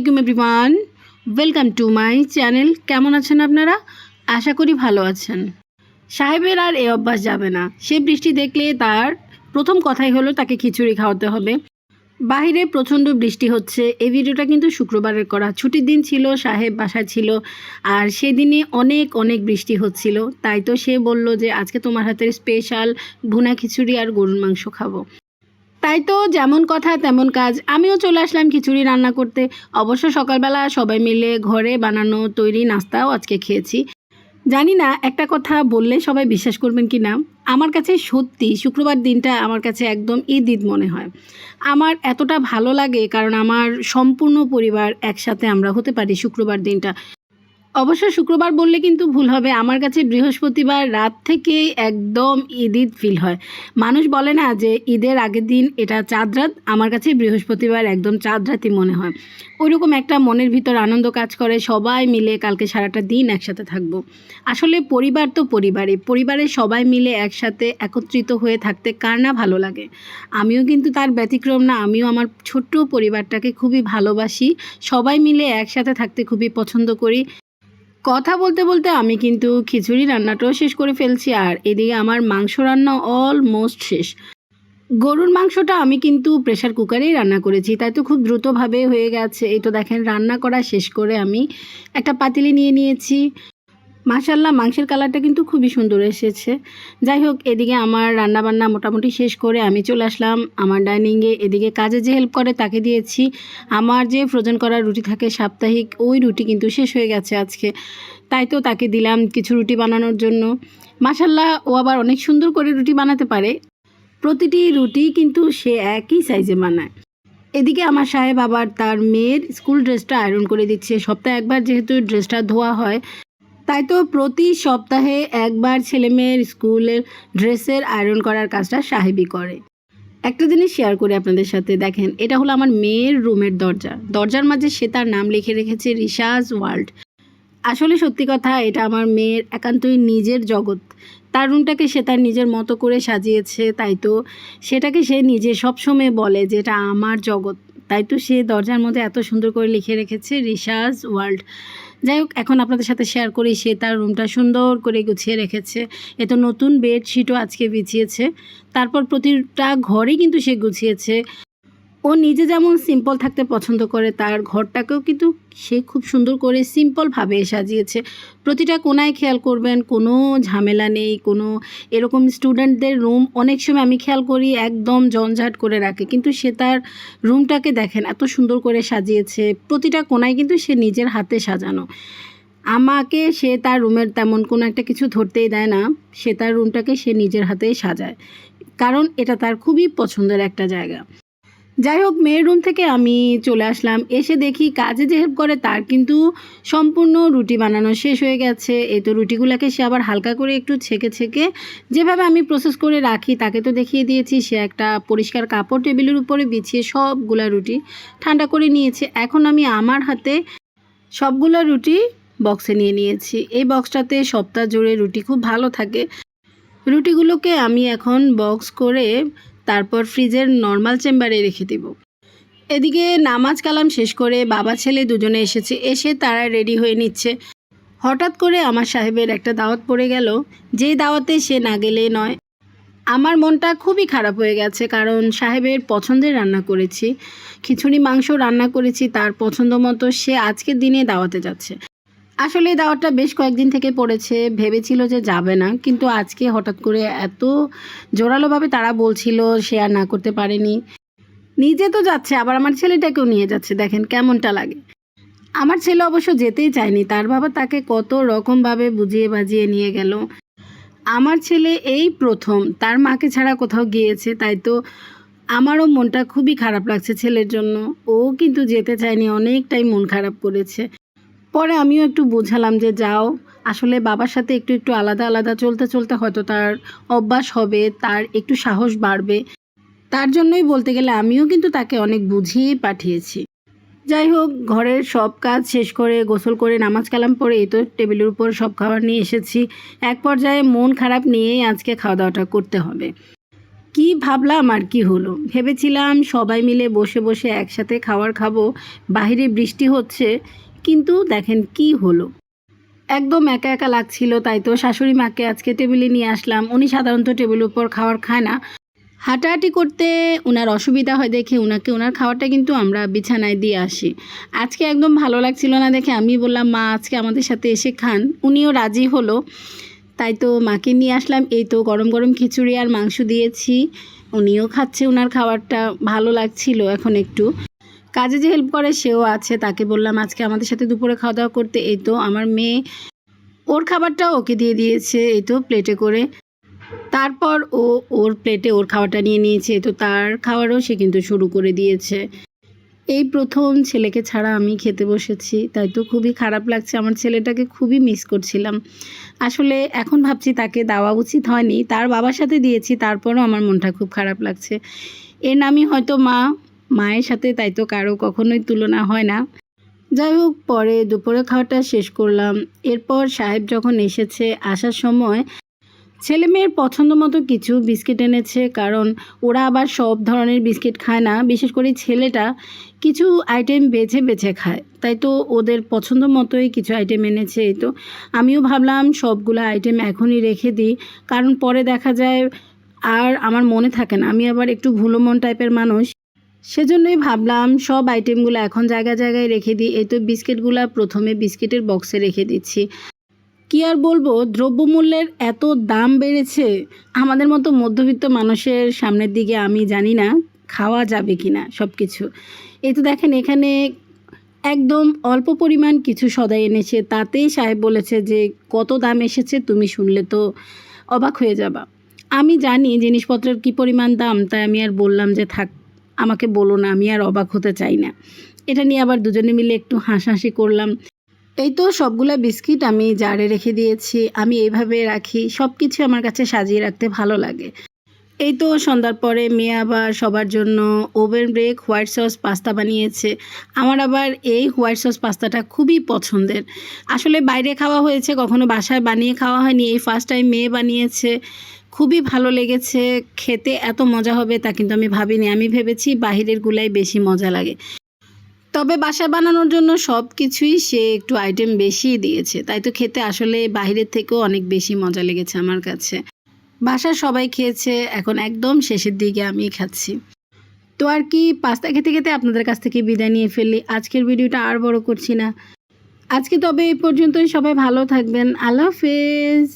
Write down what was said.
আলাইকুম everyone. Welcome to my channel কেমন আছেন আপনারা? আশা করি ভালো আছেন। সাহেবের আর এ অভ্যাস যাবে না। সে বৃষ্টি দেখলে তার প্রথম কথাই হলো তাকে খিচুড়ি খাওয়াতে হবে। বাইরে প্রচণ্ড বৃষ্টি হচ্ছে। এই ভিডিওটা কিন্তু শুক্রবারের করা। ছুটির দিন ছিল, সাহেব বাসায় ছিল, আর সেদিনে অনেক অনেক বৃষ্টি হচ্ছিল। তাই তো সে বলল যে, আজকে তোমার হাতের স্পেশাল ভুনা খিচুড়ি আর গরুর মাংস খাব। তাই তো যেমন কথা তেমন কাজ। আমিও চলে আসলাম খিচুড়ি রান্না করতে। অবশ্য সকালবেলা সবাই মিলে ঘরে বানানো তৈরি নাস্তাও আজকে খেয়েছি। জানি না, একটা কথা বললে সবাই বিশ্বাস করবেন কি না? আমার কাছে সত্যি শুক্রবার দিনটা আমার কাছে একদম ঈদ ঈদ মনে হয়। আমার এতটা ভালো লাগে কারণ আমার সম্পূর্ণ পরিবার একসাথে আমরা হতে পারি শুক্রবার দিনটা। অবশ্য শুক্রবার বললে কিন্তু ভুল হবে। আমার কাছে বৃহস্পতিবার রাত থেকে একদম ঈদ ঈদ ফিল হয়। মানুষ বলে না যে ঈদের আগের দিন এটা চাঁদ রাত, আমার কাছে বৃহস্পতিবার একদম চাঁদ রাতই মনে হয়। ওইরকম একটা মনের ভিতর আনন্দ কাজ করে, সবাই মিলে কালকে সারাটা দিন একসাথে থাকব। আসলে পরিবার তো পরিবারে পরিবারের সবাই মিলে একসাথে একত্রিত হয়ে থাকতে কার না ভালো লাগে? আমিও কিন্তু তার ব্যতিক্রম না, আমিও আমার ছোট্ট পরিবারটাকে খুবই ভালোবাসি। সবাই মিলে একসাথে থাকতে খুবই পছন্দ করি। কথা বলতে বলতে আমি কিন্তু খিচুড়ি রান্নাটাও শেষ করে ফেলছি আর এদিকে আমার মাংস রান্না অলমোস্ট শেষ। গরুর মাংসটা আমি কিন্তু প্রেশার কুকারেই রান্না করেছি, তাই তো খুব দ্রুতভাবে হয়ে গেছে। এই তো দেখেন, রান্না করা শেষ করে আমি একটা পাতিলি নিয়ে নিয়েছি। মাশাল্লাহ মাংসের কালারটা কিন্তু খুবই সুন্দর এসেছে। যাই হোক, এদিকে আমার রান্নাবান্না মোটামুটি শেষ করে আমি চলে আসলাম। আমার ডাইনিংয়ে এদিকে কাজে যে হেল্প করে তাকে দিয়েছি। আমার যে ফ্রোজেন করা রুটি থাকে সাপ্তাহিক, ওই রুটি কিন্তু শেষ হয়ে গেছে আজকে। তাই তো তাকে দিলাম কিছু রুটি বানানোর জন্য। মাশাল্লাহ ও আবার অনেক সুন্দর করে রুটি বানাতে পারে। প্রতিটি রুটি কিন্তু সে একই সাইজে বানায়। এদিকে আমার সাহেব আবার তার মেয়ের স্কুল ড্রেসটা আয়রন করে দিচ্ছে। সপ্তাহে একবার যেহেতু ড্রেসটা ধোয়া হয় তাই তো প্রতি সপ্তাহে একবার ছেলে মেয়ের স্কুলের ড্রেসের আয়রন করার কাজটা সাহেবই করে। একটা জিনিস শেয়ার করি আপনাদের সাথে, দেখেন, এটা হলো আমার মেয়ের রুমের দরজা। দরজার মাঝে সে তার নাম লিখে রেখেছে রিসাজ ওয়ার্ল্ড। আসলে সত্যি কথা, এটা আমার মেয়ের একান্তই নিজের জগৎ। তার রুমটাকে সে তার নিজের মতো করে সাজিয়েছে, তাই তো সেটাকে সে নিজে সবসময় বলে যে এটা আমার জগৎ। তাই তো সে দরজার মধ্যে এত সুন্দর করে লিখে রেখেছে রিসাজ ওয়ার্ল্ড। যাই হোক, এখন আপনাদের সাথে শেয়ার করি, সে তার রুমটা সুন্দর করে গুছিয়ে রেখেছে। এ তো নতুন বেডশিটও আজকে বিছিয়েছে তারপর প্রতিটা ঘরে কিন্তু সে গুছিয়েছে। ও নিজে যেমন সিম্পল থাকতে পছন্দ করে, তার ঘরটাকেও কিন্তু সে খুব সুন্দর করে সিম্পলভাবে সাজিয়েছে। প্রতিটা কোনায় খেয়াল করবেন, কোনো ঝামেলা নেই, কোনো এরকম স্টুডেন্টদের রুম অনেক সময় আমি খেয়াল করি একদম জঞ্ঝাট করে রাখে, কিন্তু সে তার রুমটাকে দেখেন এত সুন্দর করে সাজিয়েছে, প্রতিটা কোনায় কিন্তু সে নিজের হাতে সাজানো। আমাকে সে তার রুমের তেমন কোনো একটা কিছু ধরতেই দেয় না, সে তার রুমটাকে সে নিজের হাতেই সাজায়, কারণ এটা তার খুবই পছন্দের একটা জায়গা। যাই হোক মেয়ের রুম থেকে আমি চলে আসলাম। এসে দেখি কাজে যে হেল্প করে, তার কিন্তু সম্পূর্ণ রুটি বানানো শেষ হয়ে গেছে। এই তো রুটিগুলোকে সে আবার হালকা করে একটু ছেঁকে ছেঁকে যেভাবে আমি প্রসেস করে রাখি, তাকে তো দেখিয়ে দিয়েছি। সে একটা পরিষ্কার কাপড় টেবিলের উপরে বিছিয়ে সবগুলা রুটি ঠান্ডা করে নিয়েছে। এখন আমি আমার হাতে সবগুলো রুটি বক্সে নিয়ে নিয়েছি। এই বক্সটাতে সপ্তাহ জুড়ে রুটি খুব ভালো থাকে। রুটিগুলোকে আমি এখন বক্স করে তারপর ফ্রিজের নর্মাল চেম্বারে রেখে দেব। এদিকে নামাজ কালাম শেষ করে বাবা ছেলে দুজনে এসেছে, এসে তারা রেডি হয়ে নিচ্ছে। হঠাৎ করে আমার সাহেবের একটা দাওয়াত পড়ে গেল, যে দাওয়াতে সে না গেলে নয়। আমার মনটা খুবই খারাপ হয়ে গেছে, কারণ সাহেবের পছন্দের রান্না করেছি, খিচুড়ি মাংস রান্না করেছি, তার পছন্দ মতো সে আজকের দিনে দাওয়াতে যাচ্ছে। আসলে এই দাওয়াতটা বেশ কয়েকদিন থেকে পড়েছে, ভেবেছিল যে যাবে না, কিন্তু আজকে হঠাৎ করে এত জোরালোভাবে তারা বলছিল শেয়ার না করতে পারেনি। নিজে তো যাচ্ছে, আবার আমার ছেলেটাকেও নিয়ে যাচ্ছে, দেখেন কেমনটা লাগে। আমার ছেলে অবশ্য যেতেই চায়নি, তার বাবা তাকে কত রকমভাবে বুঝিয়ে বাজিয়ে নিয়ে গেল। আমার ছেলে এই প্রথম, তার মাকে ছাড়া কোথাও গিয়েছে, তাই তো আমারও মনটা খুবই খারাপ লাগছে ছেলের জন্য। ও কিন্তু যেতে চায়নি, অনেকটাই মন খারাপ করেছে। পরে আমিও একটু বোঝালাম যে যাও, আসলে বাবার সাথে একটু একটু আলাদা আলাদা চলতে চলতে হয়তো তার অভ্যাস হবে, তার একটু সাহস বাড়বে। তার জন্যই বলতে গেলে আমিও কিন্তু তাকে অনেক বুঝিয়ে পাঠিয়েছি। যাই হোক, ঘরের সব কাজ শেষ করে গোসল করে নামাজ কালাম পরে এই তো টেবিলের উপর সব খাবার নিয়ে এসেছি। এক পর্যায়ে মন খারাপ নিয়েই আজকে খাওয়া দাওয়াটা করতে হবে। কি ভাবলাম আর কি হলো? ভেবেছিলাম সবাই মিলে বসে বসে একসাথে খাবার খাব বাইরে বৃষ্টি হচ্ছে কিন্তু দেখেন কি হলো। একদম একা একা লাগছিল, তাই তো শাশুড়ি মাকে আজকে টেবিলে নিয়ে আসলাম। উনি সাধারণত টেবিলের উপর খাবার খায় না। হাঁটাহাঁটি করতে ওনার অসুবিধা হয় দেখে ওনাকে ওনার খাবারটা কিন্তু আমরা বিছানায় দিয়ে আসি। আজকে একদম ভালো লাগছিল না দেখে আমি বললাম, মা, আজকে আমাদের সাথে এসে খান। উনিও রাজি হলো। তাই তো মাকে নিয়ে আসলাম। এই তো গরম গরম খিচুড়ি আর মাংস দিয়েছি। উনিও খাচ্ছে ওনার খাবারটা। ভালো লাগছিল এখন একটু। কাজে যে হেল্প করে, সেও আছে। তাকে বললাম, আজকে আমাদের সাথে দুপুরে খাওয়া দাওয়া করতে এই তো আমার মেয়ে ওর খাবারটা ওকে দিয়ে দিয়েছে, এই তো প্লেটে করে। তারপর ও ওর প্লেটে ওর খাওয়াটা নিয়ে নিয়েছে, তো তার খাওয়ারও সে কিন্তু শুরু করে দিয়েছে। এই প্রথম ছেলেকে ছাড়া আমি খেতে বসেছি, তাই তো খুবই খারাপ লাগছে। আমার ছেলেটাকে খুবই মিস করছিলাম। আসলে এখন ভাবছি তাকে দেওয়া উচিত হয়নি, তার বাবার সাথে দিয়েছি, তারপরও আমার মনটা খুব খারাপ লাগছে। এর নামই হয়তো মা মায়ের সাথে তাই তো কারও কখনোই তুলনা হয় না। যাই হোক, পরে দুপুরে খাওয়াটা শেষ করলাম। এরপর সাহেব যখন এসেছে, আসার সময় ছেলে মেয়ের পছন্দ মতো কিছু বিস্কিট এনেছে, কারণ ওরা আবার সব ধরনের বিস্কিট খায় না। বিশেষ করে ছেলেটা কিছু আইটেম বেছে বেছে খায়। তাই তো ওদের পছন্দ মতোই কিছু আইটেম এনেছে। এই তো আমিও ভাবলাম সবগুলো আইটেম এখনই রেখে দিই, কারণ পরে দেখা যায় আর আমার মনে থাকে না। আমি আবার একটু ভুলো মন টাইপের মানুষ। সেজন্যই ভাবলাম সব আইটেমগুলো এখন জায়গায় জায়গায় রেখে দিই। এই তো বিস্কিটগুলো প্রথমে বিস্কিটের বক্সে রেখে দিচ্ছি। কি আর বলব, দ্রব্যমূল্যের এত দাম বেড়েছে, আমাদের মতো মধ্যবিত্ত মানুষের সামনের দিকে আমি জানি না খাওয়া যাবে কি না সব কিছু এই তো দেখেন, এখানে একদম অল্প পরিমাণ কিছু সদাই এনেছে। তাতেই সাহেব বলেছে যে, কত দাম এসেছে তুমি শুনলে তো অবাক হয়ে যাবা। আমি জানি জিনিসপত্রের কি পরিমাণ দাম, তাই আমি আর বললাম যে, থাক আমাকে বলো না, আমি আর অবাক হতে চাই না। এটা নিয়ে আবার দুজনে মিলে একটু হাসাহাসি করলাম। এই তো সবগুলা বিস্কিট আমি জারে রেখে দিয়েছি, আমি এইভাবে রাখি সব কিছু আমার কাছে সাজিয়ে রাখতে ভালো লাগে। এই তো সন্ধ্যার পরে মেয়ে আবার সবার জন্য oven bake, white sauce, pasta বানিয়েছে। আমার আবার এই হোয়াইট সস পাস্তাটা খুবই পছন্দের। আসলে বাইরে খাওয়া হয়েছে, কখনো বাসায় বানিয়ে খাওয়া হয়নি, এই ফার্স্ট টাইম মেয়ে বানিয়েছে। খুবই ভালো লেগেছে, খেতে এত মজা হবে তা কিন্তু আমি ভাবিনি। আমি ভেবেছি বাহিরের গুলাই বেশি মজা লাগে। তবে বাসায় বানানোর জন্য সব কিছুই সে একটু আইটেম বেশিই দিয়েছে। তাই তো খেতে আসলে বাইরের থেকেও অনেক বেশি মজা লেগেছে আমার কাছে। বাসার সবাই খেয়েছে, এখন একদম শেষের দিকে আমি খাচ্ছি। তো আর কি, পাস্তা খেতে খেতে আপনাদের কাছ থেকে বিদায় নিয়ে ফেললি আজকের ভিডিওটা আর বড় করছি না। আজকে তবে এই পর্যন্তই, সবাই ভালো থাকবেন। আল্লাহ হাফেজ।